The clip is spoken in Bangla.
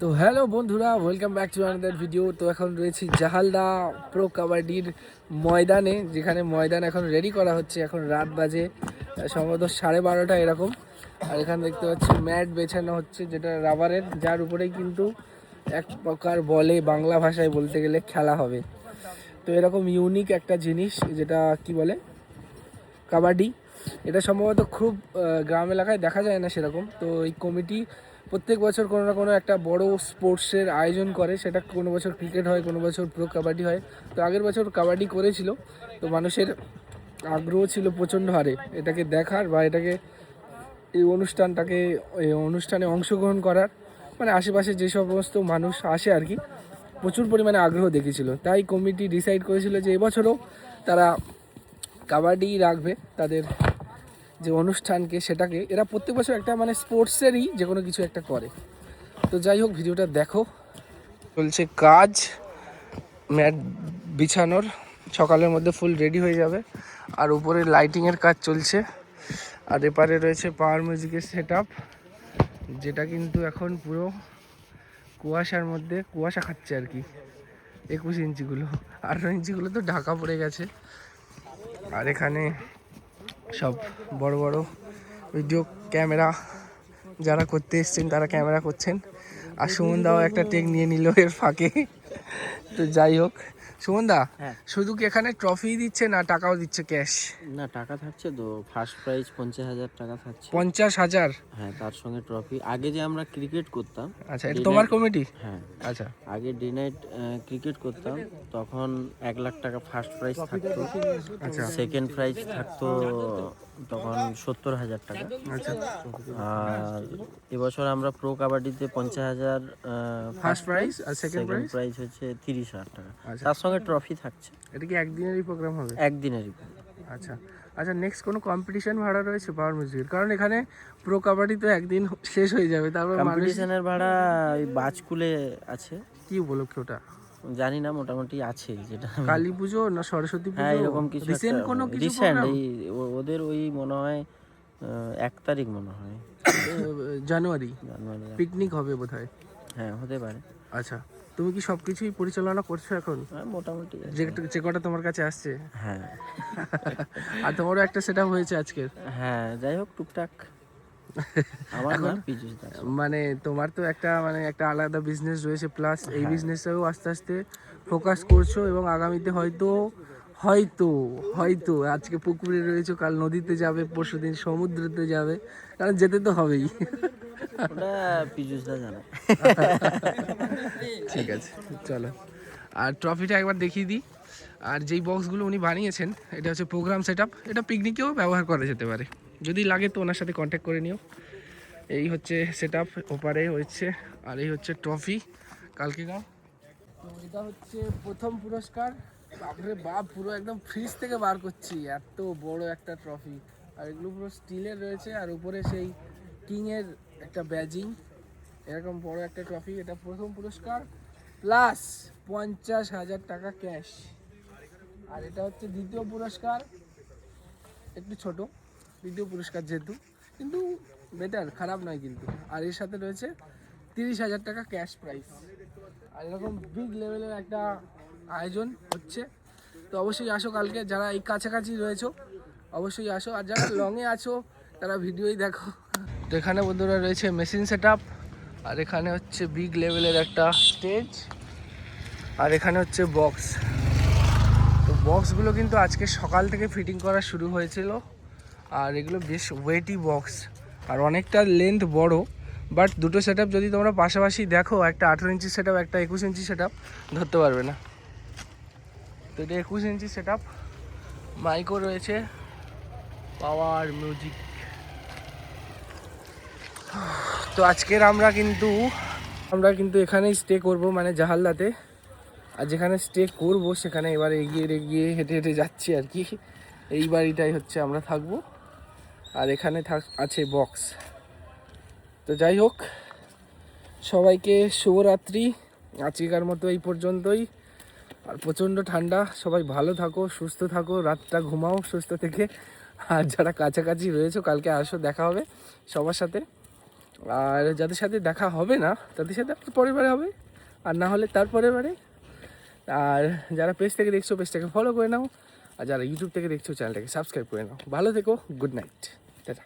তো হ্যালো বন্ধুরা welcome back to another video তো এখন রয়েছি জাহালদা প্রো কাবাডির ময়দানে, যেখানে ময়দান এখন রেডি করা হচ্ছে। এখন রাত বাজে, সম্ভবত সাড়ে বারোটা এরকম। আর এখানে দেখতে পাচ্ছি ম্যাট বেছানো হচ্ছে, যেটা রাবারের, যার উপরেই কিন্তু এক প্রকার বলে বাংলা ভাষায় বলতে গেলে খেলা হবে। তো এরকম ইউনিক একটা জিনিস, যেটা কি বলে? কাবাডি। এটা সম্ভবত খুব গ্রাম এলাকায় দেখা যায় না সেরকম। তো এই কমিটি প্রত্যেক বছর কোনো না কোনো একটা বড় স্পোর্টসের আয়োজন করে, সেটা কোনো বছর ক্রিকেট হয়, কোনো বছর প্রো কাবাডি হয়। তো আগের বছর কাবাডি করেছিল, তো মানুষের আগ্রহ ছিল প্রচণ্ড হারে। এটাকে দেখার বা এটাকে এই অনুষ্ঠানটাকে, এই অনুষ্ঠানে অংশগ্রহণ করার। মানে আশেপাশে যে সমস্ত মানুষ আসে আর কি, প্রচুর পরিমাণে আগ্রহ দেখেছিল তাই কমিটি ডিসাইড করেছিল যে এবছরও তারা কাবাডি রাখবে, তাদের যে অনুষ্ঠানকে সেটাকে, এরা প্রত্যেক বছর একটা মানে স্পোর্টসেরই যে কোনো কিছু একটা করে। তো যাই হোক, ভিডিওটা দেখো। চলছে কাজ, ম্যাট বিছানোর, সকালের মধ্যে ফুল রেডি হয়ে যাবে। আর উপরে লাইটিংয়ের কাজ চলছে। আর এপারে রয়েছে পাওয়ার মিউজিকের সেট যেটা কিন্তু এখন পুরো কুয়াশার মধ্যে, কুয়াশা খাচ্ছে আর কি। একুশ ইঞ্চিগুলো। আঠারো ইঞ্চিগুলো তো ঢাকা পড়ে গেছে। আর এখানে সব বড় বড় ভিডিও ক্যামেরা যারা করতে এসছেন, তারা ক্যামেরা করছেন। আর সুমন দাও একটা টেক নিয়ে নিল এর ফাঁকে। তো যাই হোক সুমন দা হ্যাঁ। শুধু কি এখানে ট্রফি দিচ্ছে না টাকাও দিচ্ছে ক্যাশ না টাকা থাকছে তো। ফার্স্ট প্রাইজ পঞ্চাশ হাজার টাকা থাকছে। পঞ্চাশ হাজার? হ্যাঁ তার সঙ্গে ট্রফি আগে যে আমরা ক্রিকেট করতাম আচ্ছা এটা তোমার কমিটি হ্যাঁ। আচ্ছা। আগে ডে নাইট ক্রিকেট করতাম তখন এক লাখ টাকা ফার্স্ট প্রাইজ থাকতো। আচ্ছা। সেকেন্ড প্রাইজ থাকতো তখন সত্তর হাজার টাকা। আচ্ছা। আর এবছর আমরা প্রো কাবাডিতে পঞ্চাশ হাজার ফার্স্ট প্রাইজ আর সেকেন্ড প্রাইজ প্রাইজ হচ্ছে তিরিশ হাজার টাকা। আচ্ছা। তার সঙ্গে ট্রফি থাকছে। এটা কি একদিনেরই প্রোগ্রাম হবে? একদিনেরই। আচ্ছা। আচ্ছা নেক্সট কোনো কম্পিটিশন ভাড়া রয়েছে পাওয়ার মিউজিকের কারণ এখানে প্রো কাবাডি তো একদিন শেষ হয়ে যাবে তারপর কম্পিটিশনের ভাড়া ওই বাজকুলে আছে। কি উপলক্ষে ওটা? জানি না মোটামুটি আছে যেটা কালী পুজো না সরস্বতী হ্যাঁ পুজো এরকম কিছু রিসেন্ট কোনো কিছু রিসেন্ট এই ওদের ওই মনে হয় এক তারিখ মনে হয়। জানুয়ারি। জানুয়ারি পিকনিক হবে বোধহয়? হ্যাঁ হতে পারে। আচ্ছা তুমি কি সব কিছুই পরিচালনা করছ এখন? হ্যাঁ মোটামুটি যে যে কটা তোমার কাছে আসছে? হ্যাঁ। আর তোমারও একটা সেটা হয়েছে আজকের। হ্যাঁ যাই হোক টুকটাক মানে তোমার তো একটা মানে একটা আলাদা বিজনেস রয়েছে প্লাস এই হ্যাঁ। বিজনেসটাও আস্তে আস্তে ফোকাস করছ এবং আগামীতে হয়তো হয়তো হয়তো আজকে পুকুরে রয়েছো কাল নদীতে যাবে পরশুদিন সমুদ্রতে যাবে কারণ যেতে তো হবেই। ওটা পিজুস জানে। ঠিক আছে চলো। আর ট্রফিটা একবার দেখিয়ে দিই। আর যেই বক্সগুলো উনি বানিয়েছেন এটা হচ্ছে প্রোগ্রাম সেট এটা পিকনিকেও ব্যবহার করা যেতে পারে। যদি লাগে তো ওনার সাথে কন্ট্যাক্ট করে নিও। এই হচ্ছে সেট আপ ওপারে হচ্ছে আর এই হচ্ছে ট্রফি কালকে গাও। এটা হচ্ছে প্রথম পুরস্কার। বাপরে বাপ, পুরো একদম ফ্রিজ থেকে বার করছি, এত বড় একটা ট্রফি আর এগুলো পুরো স্টিলের রয়েছে, আর উপরে সেই কিংয়ের একটা ব্যাজিং এরকম বড় একটা ট্রফি এটা প্রথম পুরস্কার প্লাস পঞ্চাশ হাজার টাকা ক্যাশ আর এটা হচ্ছে দ্বিতীয় পুরস্কার, একটু ছোট। দ্বিতীয় পুরস্কার যেহেতু, কিন্তু বেটার খারাপ নয় কিন্তু। আর এর সাথে রয়েছে তিরিশ হাজার টাকা ক্যাশ প্রাইস আর এরকম বিগ লেভেলের একটা আয়োজন হচ্ছে। তো অবশ্যই আসো কালকে, যারা এই কাছাকাছি রয়েছো, অবশ্যই আসো। আর যারা লংয়ে আছো, তারা ভিডিওই দেখো। তো এখানে বন্ধুরা রয়েছে মেশিন সেট আর এখানে হচ্ছে বিগ লেভেলের একটা স্টেজ আর এখানে হচ্ছে বক্স তো বক্সগুলো কিন্তু আজকে সকাল থেকে ফিটিং করা শুরু হয়েছিল। আর এগুলো বেশ ওয়েটি বক্স আর অনেকটা লেন্থ বড় বাট দুটো সেট যদি তোমরা পাশাপাশি দেখো, একটা আঠেরো ইঞ্চি সেট একটা একুশ ইঞ্চি সেট ধরতে পারবে না। তো এটা একুশ ইঞ্চি সেট মাইকও রয়েছে পাওয়ার মিউজিক তো আজকের আমরা কিন্তু আমরা কিন্তু এখানেই স্টে করব মানে জাহালদাতে আর যেখানে স্টে করব, সেখানে এবার এগিয়ে এগিয়ে হেঁটে হেঁটে যাচ্ছি আর কি। এই বাড়িটাই হচ্ছে আমরা থাকব। আর এখানে থাক, আছে বক্স তো যাই হোক, সবাইকে শুভরাত্রি। আজকেকার মতো এই পর্যন্তই। আর প্রচণ্ড ঠান্ডা, সবাই ভালো থাকো, সুস্থ থাকো, রাতটা ঘুমাও সুস্থ থেকে। আর যারা কাছাকাছি রয়েছে, কালকে আসো, দেখা হবে সবার সাথে। আর যাদের সাথে দেখা হবে না, তাদের সাথে আবার পরের বারে হবে। আর না হলে তারপরের বারে। আর যারা পেজ থেকে দেখছ পেজটাকে ফলো করে নাও। আর যারা ইউটিউব থেকে দেখছ চ্যানেলটাকে সাবস্ক্রাইব করে নাও। ভালো থেকো গুড নাইট টাটা।